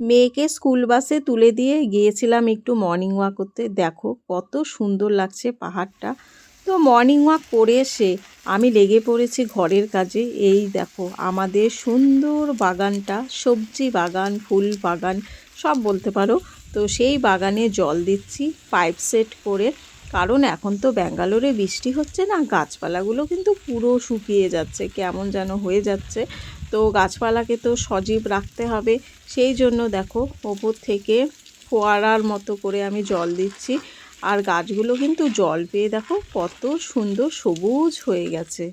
মেয়েকে স্কুল বাসে তুলে দিয়ে গিয়েছিলাম একটু মর্নিং ওয়াক করতে। দেখো কত সুন্দর লাগছে পাহাড়টা। তো মর্নিং ওয়াক করে এসে আমি লেগে পড়েছি ঘরের কাজে। এই দেখো আমাদের সুন্দর বাগানটা, সবজি বাগান, ফুল বাগান, সব বলতে পারো। তো সেই বাগানে জল দিচ্ছি পাইপ সেট করে। কারণ এখন তো ব্যাঙ্গালোরে বৃষ্টি হচ্ছে না, গাছপালাগুলো কিন্তু পুরো শুকিয়ে যাচ্ছে, কেমন যেন হয়ে যাচ্ছে। তো গাছপালাকে তো সজীব রাখতে হবে। সেই জন্য দেখো ওপর থেকে ফোয়ারার মতো করে আমি জল দিচ্ছি। আর গাছগুলো কিন্তু জল পেয়ে দেখো কত সুন্দর সবুজ হয়ে গেছে।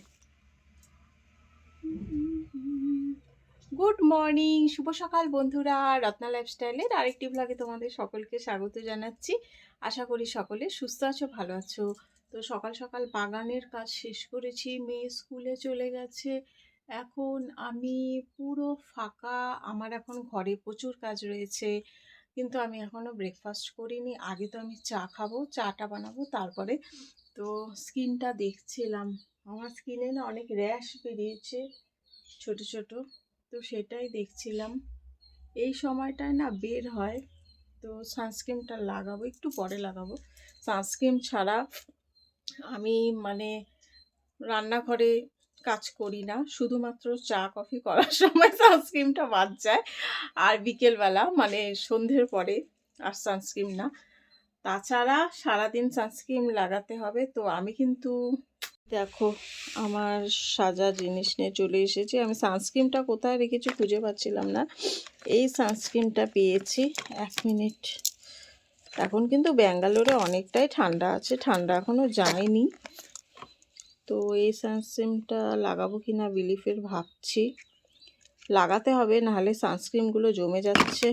গুড মর্নিং, শুভ সকাল বন্ধুরা। রত্না লাইফস্টাইলের আরেকটি ভ্লগে তোমাদের সকলকে স্বাগত জানাচ্ছি। আশা করি সকলে সুস্থ আছো, ভালো আছো। তো সকাল সকাল বাগানের কাজ শেষ করেছি, মেয়ে স্কুলে চলে গেছে। এখন আমি পুরো ফাঁকা, আমার এখন ঘরে প্রচুর কাজ রয়েছে, কিন্তু আমি এখনও ব্রেকফাস্ট করিনি। আগে তো আমি চা খাব, চাটা বানাবো, তারপরে তো স্কিনটা দেখছিলাম। আমার স্কিনে না অনেক র্যাশ বেরিয়েছে, ছোট ছোট, তো সেটাই দেখছিলাম। এই সময়টায় না বের হয়, তো সানস্ক্রিনটা লাগাবো, একটু পরে লাগাবো। সানস্ক্রিন ছাড়া আমি মানে রান্নাঘরে কাজ করি না। শুধুমাত্র চা, কফি করার সময় সানস্ক্রিনটা বাদ যায়। আর বিকেলবেলা মানে সন্ধ্যের পরে আর সানস্ক্রিন না। তাছাড়া সারাদিন সানস্ক্রিন লাগাতে হবে। তো আমি কিন্তু, দেখো, আমার সাজা জিনিস নিয়ে চলে এসেছি। আমি সানস্ক্রিনটা কোথায় রেখেছি খুঁজে পাচ্ছিলাম না। এই সানস্ক্রিনটা পেয়েছি এক মিনিট। এখন কিন্তু ব্যাঙ্গালোরে অনেকটাই ঠান্ডা আছে। ঠান্ডা এখনও যায়নি। তো এই সানস্ক্রিনটা লাগাবো কি না বিলিফের ভাবছি। লাগাতে হবে, নাহলে সানস্ক্রিনগুলো জমে যাচ্ছে।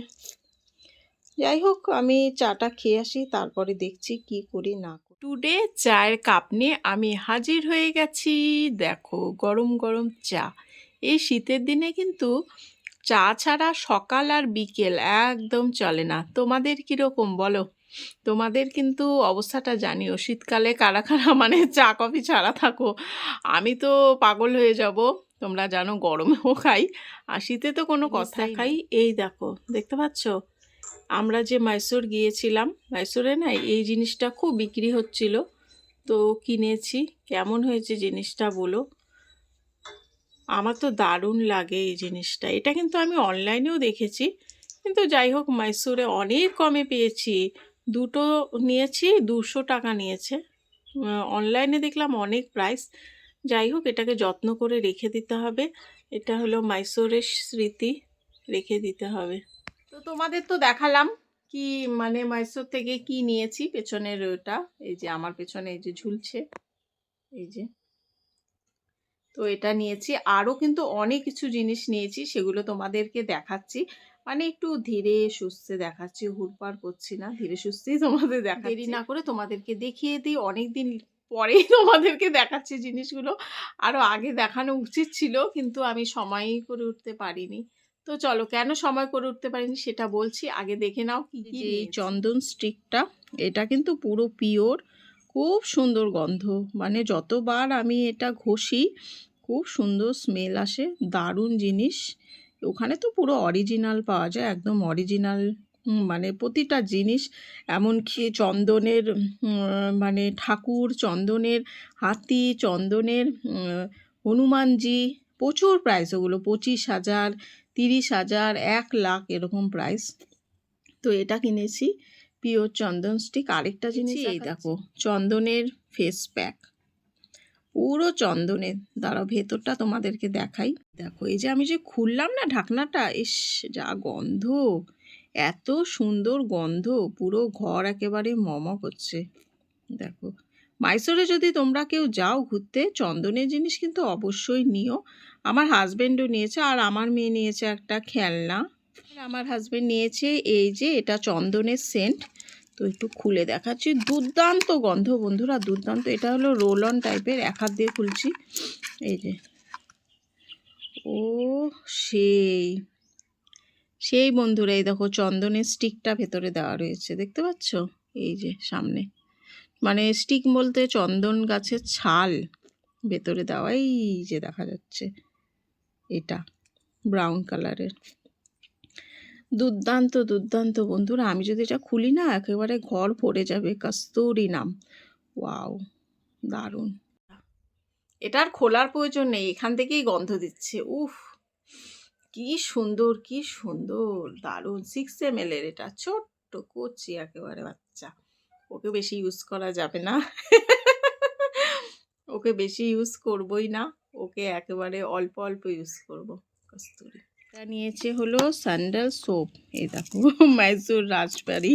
যাই হোক, আমি চাটা খেয়ে আসি, তারপরে দেখছি কি করি, না টুডে চায়ের কাপ নিয়ে আমি হাজির হয়ে গেছি। দেখো, গরম গরম চা। এই শীতের দিনে কিন্তু চা ছাড়া সকাল আর বিকেল একদম চলে না। তোমাদের কীরকম বলো? তোমাদের কিন্তু অবস্থাটা জানিও শীতকালে কারা কারা মানে চা কফি ছাড়া থাকো। আমি তো পাগল হয়ে যাব তোমরা জানো গরমেও খাই আর শীতে তো কোনো কথা খাই। এই দেখো দেখতে পাচ্ছ? আমরা যে মাইসোর গিয়েছিলাম মাইসোরে না এই জিনিসটা খুব বিক্রি হচ্ছিল। তো কিনেছি কেমন হয়েছে জিনিসটা বলো? আমার তো দারুণ লাগে এই জিনিসটা। এটা কিন্তু আমি অনলাইনেও দেখেছি কিন্তু যাই হোক মাইসোরে অনেক কমে পেয়েছি। দুটো নিয়েছি, দুশো টাকা নিয়েছে। অনলাইনে দেখলাম অনেক প্রাইস যাই হোক, এটাকে যত্ন করে রেখে দিতে হবে। এটা হলো মাইসোরের স্মৃতি, রেখে দিতে হবে। তো তোমাদের তো দেখালাম কি মানে মাইসোর থেকে কি নিয়েছি, পেছনের ওটা। এই যে আমার পেছনে এই যে ঝুলছে। এই যে। তো এটা নিয়েছি। আরও কিন্তু অনেক কিছু জিনিস নিয়েছি, সেগুলো তোমাদেরকে দেখাচ্ছি। মানে একটু ধীরে সুস্থে দেখাচ্ছি হুড়পাড় করছি না ধীরে সুস্থেই তোমাদের দেখা দেরি না করে তোমাদেরকে দেখিয়ে দিই অনেক দিন পরেই তোমাদেরকে দেখাচ্ছি জিনিসগুলো। আরও আগে দেখানো উচিত ছিল কিন্তু আমি সময়ই করে উঠতে পারিনি। তো চলো কেন সময় করে উঠতে পারিনি সেটা বলছি। আগে দেখে নাও কি কি এই চন্দন স্টিকটা এটা কিন্তু পুরো পিওর খুব সুন্দর গন্ধ। মানে যতবার আমি এটা ঘষি খুব সুন্দর স্মেল আসে দারুণ জিনিস। ওখানে তো পুরো অরিজিনাল পাওয়া যায় একদম অরিজিনাল মানে প্রতিটা জিনিস এমনকি চন্দনের মানে ঠাকুর চন্দনের হাতি চন্দনের হনুমানজি প্রচুর প্রাইস ওগুলো পঁচিশ হাজার তিরিশ হাজার এক লাখ এরকম প্রাইস তো এটা কিনেছি পিওর চন্দন স্টিক আরেকটা জিনিস এই দেখো চন্দনের ফেস প্যাক পুরো চন্দনের দাঁড়াও, ভেতরটা তোমাদেরকে দেখাই। দেখো, এই যে আমি যে খুললাম না ঢাকনাটা, ইস, যা গন্ধ। এত সুন্দর গন্ধ, পুরো ঘর একেবারে মম করছে। দেখো, মাইসোরে যদি তোমরা কেউ যাও ঘুরতে, চন্দনের জিনিস কিন্তু অবশ্যই নিও। আমার হাজব্যান্ডও নিয়েছে, আর আমার মেয়ে নিয়েছে একটা খেলনা। আমার হাজব্যান্ড নিয়েছে এই যে, এটা চন্দনের সেন্ট। তো একটু খুলে দেখাচ্ছি। দুর্দান্ত গন্ধ বন্ধুরা, দুর্দান্ত। এটা হলো রোল অন টাইপের, এক হাত দিয়ে খুলছি। এই যে। ও, সেই। সেই বন্ধুরা, এই দেখো, চন্দনের স্টিকটা ভেতরে দেওয়া রয়েছে, দেখতে পাচ্ছ? এই যে, সামনে। মানে স্টিক বলতে চন্দন গাছের ছাল ভেতরে দেওয়া, এই যে দেখা যাচ্ছে। এটা ব্রাউন কালারের দুর্দান্ত দুর্দান্ত বন্ধুরা। আমি যদি এটা খুলি না, একেবারে ঘর ভরে যাবে কস্তুরি নাম। ওয়াও, দারুণ। এটার খোলার প্রয়োজন নেই, এখান থেকেই গন্ধ দিচ্ছে। উফ, কি সুন্দর কি সুন্দর, দারুণ। সিক্স এম এর এটা, ছোট্ট কচি একেবারে বাচ্চা। ওকে বেশি ইউজ করা যাবে না। ওকে বেশি ইউজ করবই না। ওকে একেবারে অল্প অল্প ইউজ করব কস্তুরি। এটা নিয়েছে হলো স্যান্ডেল সোপ। এই দেখো মাইসুর রাজবাড়ি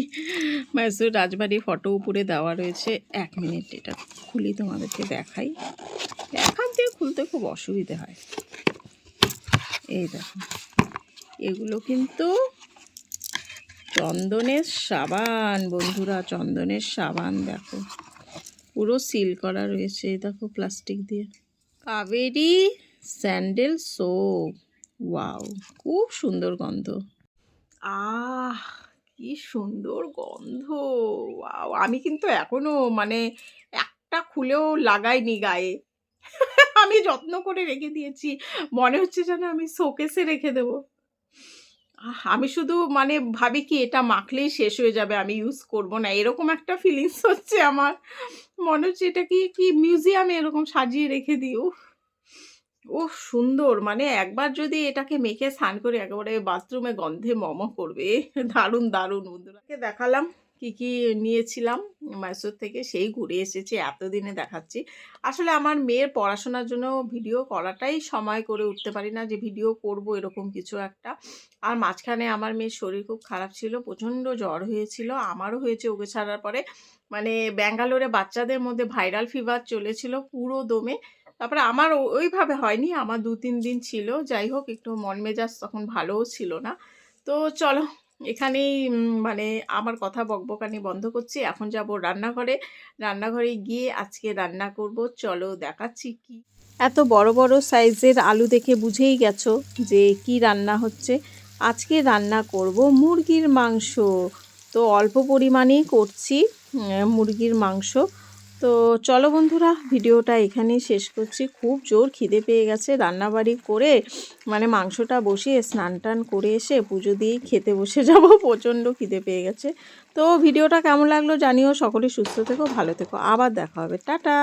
মাইসুর রাজবাড়ি ফটো উপরে দেওয়া রয়েছে এক মিনিট এটা খুলি তোমাদেরকে দেখাই। এখান থেকে খুলতে খুব অসুবিধে হয়। এই দেখো, এগুলো কিন্তু চন্দনের সাবান বন্ধুরা, চন্দনের সাবান দেখো। পুরো সিল করা রয়েছে দেখো প্লাস্টিক দিয়ে। Kaveri sandal soap. ওয়াও, খুব সুন্দর গন্ধ। আহ, কি সুন্দর গন্ধ। ওয়াও, আমি কিন্তু এখনও মানে একটা খুলেও লাগাইনি গায়ে। আমি যত্ন করে রেখে দিয়েছি। মনে হচ্ছে যেন আমি শোকেসে রেখে দেবো। আমি শুধু মানে ভাবি কি এটা মাখলেই শেষ হয়ে যাবে, আমি ইউজ করব না। এরকম একটা ফিলিংস হচ্ছে আমার। মনে হচ্ছে এটা কি কি মিউজিয়ামে এরকম সাজিয়ে রেখে উফ। ও সুন্দর। মানে একবার যদি এটাকে মেখে স্নান করে একেবারে বাথরুমে গন্ধে মম করবে, দারুণ দারুণ বন্ধুরাকে দেখালাম কি কি নিয়েছিলাম মাইসোর থেকে, সেই ঘুরে এসেছি, এতদিনে দেখাচ্ছি। আসলে আমার মেয়ের পড়াশোনার জন্য ভিডিও করাটাই সময় করে উঠতে পারি না যে ভিডিও করব এরকম কিছু একটা। আর মাঝখানে আমার মেয়ের শরীর খুব খারাপ ছিল, প্রচণ্ড জ্বর হয়েছিল, আমারও হয়েছে ওকে ছাড়ার পরে। মানে ব্যাঙ্গালোরে বাচ্চাদের মধ্যে ভাইরাল ফিভার চলেছিল পুরো দমে। তারপরে আমার ওইভাবে হয়নি, আমার দু তিন দিন ছিল। যাই হোক, একটু মন মেজাজ তখন ভালোও ছিল না। তো চলো, এখানেই মানে আমার কথা বকবকানি বন্ধ করছি। এখন যাব রান্নাঘরে। রান্নাঘরে গিয়ে আজকে রান্না করব। চলো দেখাচ্ছি কি। এত বড় বড় সাইজের আলু দেখে বুঝেই গেছো যে কি রান্না হচ্ছে। আজকে রান্না করব মুরগির মাংস। তো অল্প পরিমাণেই করছি মুরগির মাংস। তো চলো বন্ধুরা, ভিডিওটা এখানেই শেষ করছি। খুব জোর খিদে পেয়ে গেছে রান্নাবাড়ি করে মানে মাংসটা বসিয়ে স্নান টান করে এসে পুজো দিয়েই খেতে বসে যাব, প্রচণ্ড খিদে পেয়ে গেছে। তো ভিডিওটা কেমন লাগল জানিও, সকলে সুস্থ থেকো, ভালো থেকো। আবার দেখা হবে। টাটা!